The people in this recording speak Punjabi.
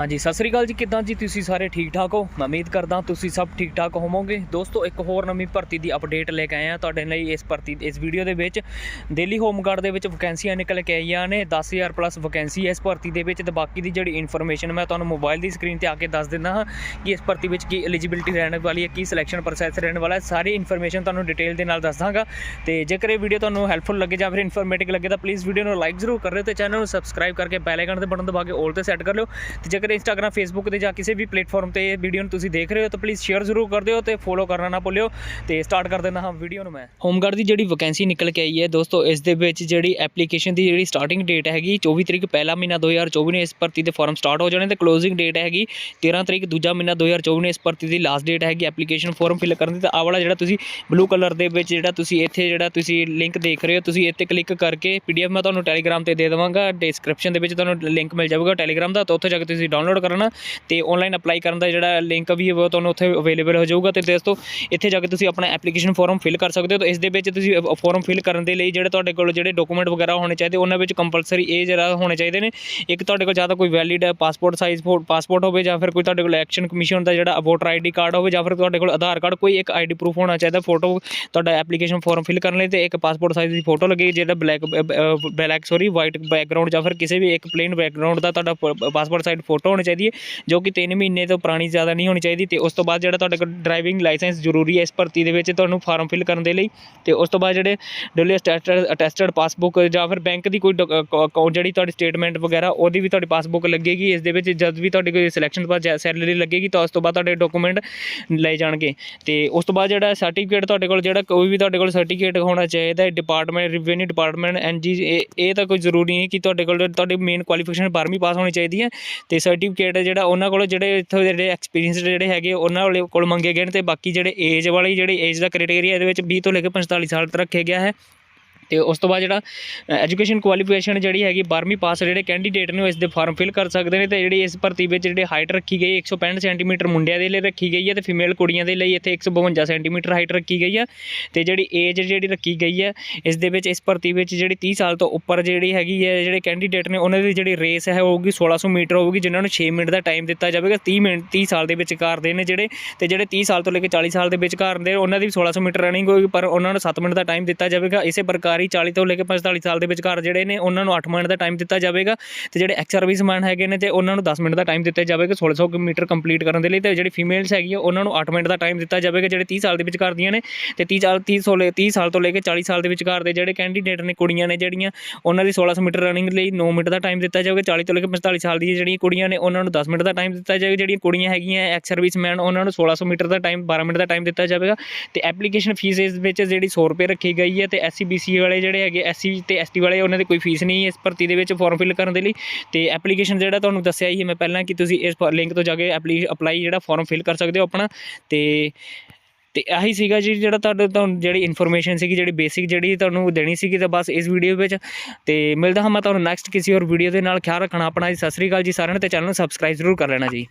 ਹਾਂਜੀ, ਸਤਿ ਸ੍ਰੀ ਅਕਾਲ ਜੀ, ਕਿਦਾਂ ਜੀ ਤੁਸੀਂ ਸਾਰੇ ਠੀਕ ਠਾਕ ਹੋ? ਮੈਂ ਉਮੀਦ ਕਰਦਾ ਤੁਸੀਂ ਸਭ ਠੀਕ ਠਾਕ ਹੋਵੋਗੇ। ਦੋਸਤੋ, ਇੱਕ ਹੋਰ ਨਵੀਂ ਭਰਤੀ ਦੀ ਅਪਡੇਟ ਲੈ ਕੇ ਆਏ ਆ ਤੁਹਾਡੇ ਲਈ ਇਸ ਭਰਤੀ, ਇਸ ਵੀਡੀਓ ਦੇ ਵਿੱਚ। ਦਿੱਲੀ ਹੋਮਗਾਰਡ ਦੇ ਵਿੱਚ ਵੈਕੈਂਸੀਆਂ ਨਿਕਲ ਕੇ ਆਈਆਂ ਨੇ 10000 ਪਲੱਸ ਵੈਕੈਂਸੀ ਹੈ ਇਸ ਭਰਤੀ ਦੇ ਵਿੱਚ ਤੇ ਬਾਕੀ ਦੀ ਜਿਹੜੀ ਇਨਫੋਰਮੇਸ਼ਨ ਮੈਂ ਤੁਹਾਨੂੰ ਮੋਬਾਈਲ ਦੀ ਸਕਰੀਨ ਤੇ ਆ ਕੇ ਦੱਸ ਦਿੰਦਾ ਹਾਂ ਕਿ ਇਸ ਭਰਤੀ ਵਿੱਚ ਕੀ ਐਲੀਜੀਬਿਲਟੀ ਰਹਿਣ ਵਾਲੀ ਹੈ, ਕੀ ਸਿਲੈਕਸ਼ਨ ਪ੍ਰੋਸੈਸ ਰਹਿਣ ਵਾਲਾ ਹੈ। ਸਾਰੀ ਇਨਫੋਰਮੇਸ਼ਨ ਤੁਹਾਨੂੰ ਡਿਟੇਲ ਦੇ ਨਾਲ ਦੱਸ ਦਾਂਗਾ। ਤੇ ਜੇਕਰ ਇਹ ਵੀਡੀਓ ਤੁਹਾਨੂੰ ਹੈਲਪਫੁਲ ਲੱਗੇ ਜਾਂ ਫਿਰ ਇਨਫੋਰਮੇਟਿਵ ਲੱਗੇ ਤਾਂ ਪਲੀਜ਼ ਵੀਡੀਓ ਨੂੰ ਲਾਈਕ ਜ਼ਰੂਰ ਕਰ ਲਿਓ ਤੇ ਚੈਨਲ ਨੂੰ ਸਬਸਕ੍ਰਾਈਬ ਕਰਕੇ ਬੈਲ ਆਈਕਨ ਦੇ ਬਟਨ ਦਬਾ ਕੇ ਆਲ ਤੇ ਸੈੱਟ ਕਰ ਲਿਓ। ਤੇ ਜੇਕਰ ਇੰਸਟਾਗ੍ਰam ਫੇਸਬੁੱਕ ਤੇ ਜਾਂ ਕਿਸੇ ਵੀ ਪਲੇਟਫਾਰਮ ਤੇ ਇਹ ਵੀਡੀਓ ਨੂੰ ਤੁਸੀਂ ਦੇਖ ਰਹੇ ਹੋ, ਤਾਂ ਪਲੀਜ਼ ਸ਼ੇਅਰ ਜ਼ਰੂਰ ਕਰ ਦਿਓ ਤੇ ਫੋਲੋ ਕਰਨਾ ਨਾ ਭੁੱਲਿਓ ਤੇ ਸਟਾਰਟ ਕਰ ਦਿੰਦਾ ਹਾਂ ਵੀਡੀਓ ਨੂੰ ਮੈਂ। ਹੋਮਗਾਰਡ ਦੀ ਜਿਹੜੀ ਵੈਕੈਂਸੀ ਨਿਕਲ ਕੇ ਆਈ ਹੈ ਦੋਸਤੋ, ਇਸ ਦੇ ਵਿੱਚ ਜਿਹੜੀ ਐਪਲੀਕੇਸ਼ਨ ਦੀ ਜਿਹੜੀ ਸਟਾਰਟਿੰਗ ਡੇਟ ਹੈਗੀ 24 ਤਰੀਕ ਪਹਿਲਾ ਮਹੀਨਾ 2024 ਨੂੰ ਇਸ ਭਰਤੀ ਦੇ ਫਾਰਮ ਸਟਾਰਟ ਹੋ ਜਾਣੇ ਤੇ ਕਲੋਜ਼ਿੰਗ ਡੇਟ ਹੈਗੀ 13 ਤਰੀਕ ਦੂਜਾ ਮਹੀਨਾ 2024 ਨੂੰ ਇਸ ਭਰਤੀ ਦੀ ਲਾਸਟ ਡੇਟ ਹੈਗੀ ਐਪਲੀਕੇਸ਼ਨ ਫਾਰਮ ਫਿਲ ਕਰਨ ਦੀ, ਤਾਂ ਆਹ ਵਾਲਾ ਜਿਹੜਾ ਤੁਸੀਂ ਬਲੂ ਕਲਰ ਦੇ ਵਿੱਚ ਜਿਹੜਾ ਤੁਸੀਂ ਇੱਥੇ ਜਿਹੜਾ ਤੁਸੀਂ ਲਿੰਕ ਦੇਖ ਰਹੇ ਹੋ, ਤੁਸੀਂ ਇੱਥੇ ਕਲਿੱਕ ਕਰਕੇ ਪੀਡੀਐਫ ਮੈਂ ਤੁਹਾਨੂੰ ਟੈਲੀਗ੍ਰਾਮ ਤੇ ਦੇ ਦੇਵਾਂਗਾ ਡਿਸਕ੍ਰਿਪਸ਼ਨ ਦੇ ਵਿੱਚ ਤੁਹਾਨੂੰ ਲਿੰਕ ਮਿਲ ਜਾਊਗਾ ਟੈਲੀਗ੍ਰਾਮ ਦਾ, ਤਾਂ ਉੱਥੇ ਜਾ ਕੇ ਤੁਸੀਂ ਡਾਊਨਲੋਡ ਕਰਨਾ ਤੇ ਆਨਲਾਈਨ ਅਪਲਾਈ ਕਰਨ ਦਾ ਜਿਹੜਾ ਲਿੰਕ ਵੀ ਉਹ ਤੁਹਾਨੂੰ ਉੱਥੇ ਅਵੇਲੇਬਲ ਹੋ ਜਾਊਗਾ ਤੇ ਦੋਸਤੋ, ਇੱਥੇ ਜਾ ਕੇ ਤੁਸੀਂ ਆਪਣਾ ਐਪਲੀਕੇਸ਼ਨ ਫਾਰਮ ਫਿਲ ਕਰ ਸਕਦੇ ਹੋ ਤਾਂ ਇਸ ਦੇ ਵਿੱਚ ਤੁਸੀਂ ਫਾਰਮ ਫਿਲ ਕਰਨ ਦੇ ਲਈ ਜਿਹੜੇ ਤੁਹਾਡੇ ਕੋਲ ਜਿਹੜੇ ਡਾਕੂਮੈਂਟ ਵਗੈਰਾ ਹੋਣੇ ਚਾਹੀਦੇ, ਉਹਨਾਂ ਵਿੱਚ ਕੰਪਲਸਰੀ ਇਹ ਜਿਹੜਾ ਹੋਣੇ ਚਾਹੀਦੇ ਨੇ। ਇੱਕ ਤੁਹਾਡੇ ਕੋਲ ਜਾਂ ਤਾਂ ਕੋਈ ਵੈਲਿਡ ਪਾਸਪੋਰਟ ਸਾਈਜ਼ ਪਾਸਪੋਰਟ ਹੋਵੇ ਜਾਂ ਫਿਰ ਕੋਈ ਤੁਹਾਡੇ ਕੋਲ ਇਲੈਕਸ਼ਨ ਕਮਿਸ਼ਨ ਦਾ ਜਿਹੜਾ ਵੋਟਰ ਆਈਡੀ ਕਾਰਡ ਹੋਵੇ ਜਾਂ ਫਿਰ ਤੁਹਾਡੇ ਕੋਲ ਆਧਾਰ ਕਾਰਡ ਕੋਈ ਇੱਕ ਆਈਡੀ ਪ੍ਰੂਫ ਹੋਣਾ ਚਾਹੀਦਾ ਫੋਟੋ ਤੁਹਾਡਾ ਐਪਲੀਕੇਸ਼ਨ ਫਾਰਮ ਫਿਲ ਕਰਨ ਲਈ ਤੇ ਇੱਕ ਪਾਸਪੋਰਟ ਸਾਈਜ਼ ਦੀ ਫੋਟੋ ਲੱਗੇ, ਜਿਹੜਾ black black sorry white background ਜਾਂ ਫਿਰ ਕਿਸੇ ਵੀ ਇੱਕ ਪਲੇਨ ਬੈਕਗ੍ਰਾਉਂਡ ਦਾ ਤੁਹਾਡਾ ਪਾਸਪੋਰਟ ਸਾਈਜ਼ ਫੋਟੋ ਹੋਣੀ ਚਾਹੀਦੀ ਹੈ, ਜੋ ਕਿ 3 ਮਹੀਨੇ ਤੋਂ ਪੁਰਾਣੀ ਜ਼ਿਆਦਾ ਨਹੀਂ ਹੋਣੀ ਚਾਹੀਦੀ ਤੇ ਉਸ ਤੋਂ ਬਾਅਦ ਜਿਹੜਾ ਤੁਹਾਡੇ ਕੋਲ ਡਰਾਈਵਿੰਗ ਲਾਇਸੈਂਸ ਜ਼ਰੂਰੀ ਹੈ ਇਸ ਭਰਤੀ ਦੇ ਵਿੱਚ ਤੁਹਾਨੂੰ ਫਾਰਮ ਫਿਲ ਕਰਨ ਦੇ ਲਈ ਤੇ ਉਸ ਤੋਂ ਬਾਅਦ ਜਿਹੜੇ ਡੁਲੀ ਅਟੈਸਟਡ ਅਟੈਸਟਡ ਪਾਸਬੁੱਕ ਜਾਂ ਫਿਰ ਬੈਂਕ ਦੀ ਕੋਈ ਅਕਾਊਂਟ ਜਿਹੜੀ ਤੁਹਾਡੀ ਸਟੇਟਮੈਂਟ ਵਗੈਰਾ, ਉਹਦੀ ਵੀ ਤੁਹਾਡੀ ਪਾਸਬੁੱਕ ਲੱਗੇਗੀ, ਇਸ ਦੇ ਵਿੱਚ ਜਦ ਵੀ ਤੁਹਾਡੀ ਕੋਈ ਸਿਲੈਕਸ਼ਨ ਤੋਂ ਬਾਅਦ ਸੈਲਰੀ ਲੱਗੇਗੀ ਤਾਂ ਉਸ ਤੋਂ ਬਾਅਦ ਤੁਹਾਡੇ ਡਾਕੂਮੈਂਟ ਲਏ ਜਾਣਗੇ ਤੇ ਉਸ ਤੋਂ ਬਾਅਦ ਜਿਹੜਾ ਸਰਟੀਫਿਕੇਟ ਤੁਹਾਡੇ ਕੋਲ, ਜਿਹੜਾ ਕੋਈ ਵੀ ਤੁਹਾਡੇ ਕੋਲ ਸਰਟੀਫਿਕੇਟ ਹੋਣਾ ਚਾਹੀਦਾ ਡਿਪਾਰਟਮੈਂਟ ਰਿਵੈਨਿਊ ਡਿਪਾਰਟਮੈਂਟ ਐਨਜੀ ਇਹ ਤਾਂ ਕੋਈ ਜ਼ਰੂਰੀ ਨਹੀਂ ਕਿ ਤੁਹਾਡੇ ਕੋਲ ਤੁਹਾਡੀ ਮੇਨ ਕੁਆਲੀਫਿਕੇਸ਼ਨ 12ਵੀਂ ਪਾਸ ਹੋਣੀ ਚਾਹੀਦੀ ਹੈ ਤੇ ਸਰਟੀਫਿਕੇਟ ਜਿਹੜਾ ਉਹਨਾਂ ਕੋਲ ਜਿਹੜੇ ਇੱਥੋਂ ਦੇ ਜਿਹੜੇ ਐਕਸਪੀਰੀਅੰਸ ਜਿਹੜੇ ਹੈਗੇ ਉਹਨਾਂ ਕੋਲ ਮੰਗੇ ਗਏ ਨੇ ਤੇ ਬਾਕੀ ਜਿਹੜੇ ਏਜ ਵਾਲੇ ਜਿਹੜੇ ਏਜ ਦਾ ਕ੍ਰਾਈਟੇਰੀਆ ਇਹਦੇ ਵਿੱਚ ਵੀਹ ਤੋਂ ਲੈ ਕੇ 45 ਸਾਲ ਤੱਕ ਰੱਖਿਆ ਗਿਆ ਹੈ। ਤੇ ਉਸ ਤੋਂ ਬਾਅਦ ਜਿਹੜਾ ਐਜੂਕੇਸ਼ਨ ਕੁਆਲੀਫਿਕੇਸ਼ਨ ਜਿਹੜੀ ਹੈਗੀ 12ਵੀਂ ਪਾਸ ਜਿਹੜੇ ਕੈਂਡੀਡੇਟ ਨੇ ਇਸ ਦੇ ਫਾਰਮ ਫਿਲ ਕਰ ਸਕਦੇ ਨੇ ਤੇ ਜਿਹੜੀ ਇਸ ਭਰਤੀ ਵਿੱਚ ਜਿਹੜੀ ਹਾਈਟ ਰੱਖੀ ਗਈ 165 ਸੈਂਟੀਮੀਟਰ ਮੁੰਡਿਆਂ ਦੇ ਲਈ ਰੱਖੀ ਗਈ ਹੈ ਤੇ ਫੀਮੇਲ ਕੁੜੀਆਂ ਦੇ ਲਈ ਇੱਥੇ 152 ਸੈਂਟੀਮੀਟਰ ਹਾਈਟ ਰੱਖੀ ਗਈ ਹੈ ਤੇ ਜਿਹੜੀ ਏਜ ਜਿਹੜੀ ਰੱਖੀ ਗਈ ਹੈ, ਇਸ ਦੇ ਵਿੱਚ ਇਸ ਭਰਤੀ ਵਿੱਚ ਜਿਹੜੀ 30 ਸਾਲ ਤੋਂ ਉੱਪਰ ਜਿਹੜੀ ਹੈਗੀ ਹੈ, ਜਿਹੜੇ ਕੈਂਡੀਡੇਟ ਨੇ ਉਹਨਾਂ ਦੀ ਜਿਹੜੀ ਰੇਸ ਹੈ ਹੋਊਗੀ 1600 ਮੀਟਰ ਹੋਊਗੀ ਜਿਨ੍ਹਾਂ ਨੂੰ 6 ਮਿੰਟ ਦਾ ਟਾਈਮ ਦਿੱਤਾ ਜਾਵੇਗਾ 30 ਮਿੰਟ 30 ਸਾਲ ਦੇ ਵਿਚਕਾਰ ਦੇ ਨੇ ਜਿਹੜੇ ਤੇ ਜਿਹੜੇ 30 ਸਾਲ ਤੋਂ ਲੈ ਕੇ 40 ਸਾਲ ਦੇ ਵਿਚਕਾਰ ਦੇ, ਉਹਨਾਂ ਦੀ ਵੀ 1600 ਮੀਟਰ ਰਨਿੰਗ ਹੋਊਗੀ ਪਰ ਉਹਨਾਂ ਨੂੰ 7 ਮਿੰਟ ਦਾ ਟਾਈਮ ਦਿੱਤਾ ਜਾਵੇਗਾ, ਇਸੇ ਪ੍ਰਕਾਰ ਹੀ 40 ਤੋਂ ਲੈ ਕੇ 45 ਸਾਲ ਦੇ ਵਿਚਕਾਰ ਜਿਹੜੇ ਨੇ, ਉਹਨਾਂ ਨੂੰ 8 ਮਿੰਟ ਦਾ ਟਾਈਮ ਦਿੱਤਾ ਜਾਵੇਗਾ ਤੇ ਜਿਹੜੇ ਐਕਸ ਸਰਵਿਸਮੈਨ ਹੈਗੇ ਨੇ ਤੇ ਉਹਨਾਂ ਨੂੰ 10 ਮਿੰਟ ਦਾ ਟਾਈਮ ਦਿੱਤਾ ਜਾਵੇਗਾ 1600 ਮੀਟਰ ਕੰਪਲੀਟ ਕਰਨ ਦੇ ਲਈ ਤੇ ਜਿਹੜੀ ਫੀਮੇਲਸ ਹੈਗੀਆਂ ਉਹਨਾਂ ਨੂੰ 8 ਮਿੰਟ ਦਾ ਟਾਈਮ ਦਿੱਤਾ ਜਾਵੇਗਾ, ਜਿਹੜੇ 30 ਸਾਲ ਦੇ ਵਿਚਕਾਰ ਦੀਆਂ ਨੇ ਤੇ 30 ਸਾਲ 30 ਸੋਲੇ 30 ਸਾਲ ਤੋਂ ਲੈ ਕੇ 40 ਸਾਲ ਦੇ ਵਿਚਕਾਰ ਦੇ ਜਿਹੜੇ ਕੈਂਡੀਡੇਟ ਨੇ, ਕੁੜੀਆਂ ਨੇ ਜਿਹੜੀਆਂ, ਉਹਨਾਂ ਦੀ 1600 ਮੀਟਰ ਰਨਿੰਗ ਲਈ 9 ਮਿੰਟ ਦਾ ਟਾਈਮ ਦਿੱਤਾ ਜਾਵੇਗਾ 40 ਤੋਂ ਲੈ ਕੇ 45 ਸਾਲ ਦੀਆਂ ਜਿਹੜੀਆਂ ਕੁੜੀਆਂ ਨੇ, ਉਹਨਾਂ ਨੂੰ 10 ਮਿੰਟ ਦਾ ਟਾਈਮ ਦਿੱਤਾ ਜਾਵੇਗਾ, ਜਿਹੜੀਆਂ ਕੁੜੀਆਂ ਹੈਗੀਆਂ ਐਕਸ ਸਰਵਿਸਮੈਨ ਉਹਨਾਂ ਨੂੰ 1600 ਮੀਟਰ ਦਾ ਟਾਈਮ 12 ਮਿੰਟ ਦਾ ਟਾਈਮ ਦਿੱਤਾ ਜਾਵੇਗਾ ਤੇ ਐਪਲੀਕੇਸ਼ਨ ਫੀਸ ਇਸ ਵਿੱਚ ਜਿਹੜੀ 100 ਰੁਪਏ ਰੱਖੀ ਗਈ ਹੈ ਤੇ ਐਸਸੀ ਬੀਸੀ ਵਾਲੇ ਜਿਹੜੇ ਹੈਗੇ ਐਸਸੀ ਤੇ ਐਸਟੀ ਵਾਲੇ, ਉਹਨਾਂ ਦੀ ਕੋਈ ਫੀਸ ਨਹੀਂ ਇਸ ਭਰਤੀ ਦੇ ਵਿੱਚ ਫਾਰਮ ਫਿਲ ਕਰਨ ਦੇ ਲਈ। ਤੇ ਐਪਲੀਕੇਸ਼ਨ ਜਿਹੜਾ ਤੁਹਾਨੂੰ ਦੱਸਿਆ ਹੀ ਮੈਂ ਪਹਿਲਾਂ ਕਿ ਤੁਸੀਂ ਇਸ ਲਿੰਕ ਤੋਂ ਜਾ ਕੇ ਐਪਲੀ ਅਪਲਾਈ ਜਿਹੜਾ ਫਾਰਮ ਫਿਲ ਕਰ ਸਕਦੇ ਹੋ ਆਪਣਾ। ਤੇ ਤੇ ਆਹੀ ਸੀਗਾ ਜੀ ਜਿਹੜਾ ਤੁਹਾਡੇ ਤੁਹਾਨੂੰ ਜਿਹੜੀ ਇਨਫੋਰਮੇਸ਼ਨ ਸੀਗੀ, ਜਿਹੜੀ ਬੇਸਿਕ ਜਿਹੜੀ ਤੁਹਾਨੂੰ ਦੇਣੀ ਸੀਗੀ ਤਾਂ ਬਸ ਇਸ ਵੀਡੀਓ ਵਿੱਚ। ਤੇ ਮਿਲਦਾ ਹਾਂ ਮੈਂ ਤੁਹਾਨੂੰ ਨੈਕਸਟ ਕਿਸੇ ਹੋਰ ਵੀਡੀਓ ਦੇ ਨਾਲ। ਖਿਆਲ ਰੱਖਣਾ ਆਪਣਾ ਜੀ। ਸਤਿ ਸ੍ਰੀ ਅਕਾਲ ਜੀ ਸਾਰਿਆਂ ਨੂੰ ਤੇ ਚੈਨਲ ਨੂੰ ਸਬਸਕ੍ਰਾਈਬ ਜ਼ਰੂਰ ਕਰ ਲੈਣਾ ਜੀ।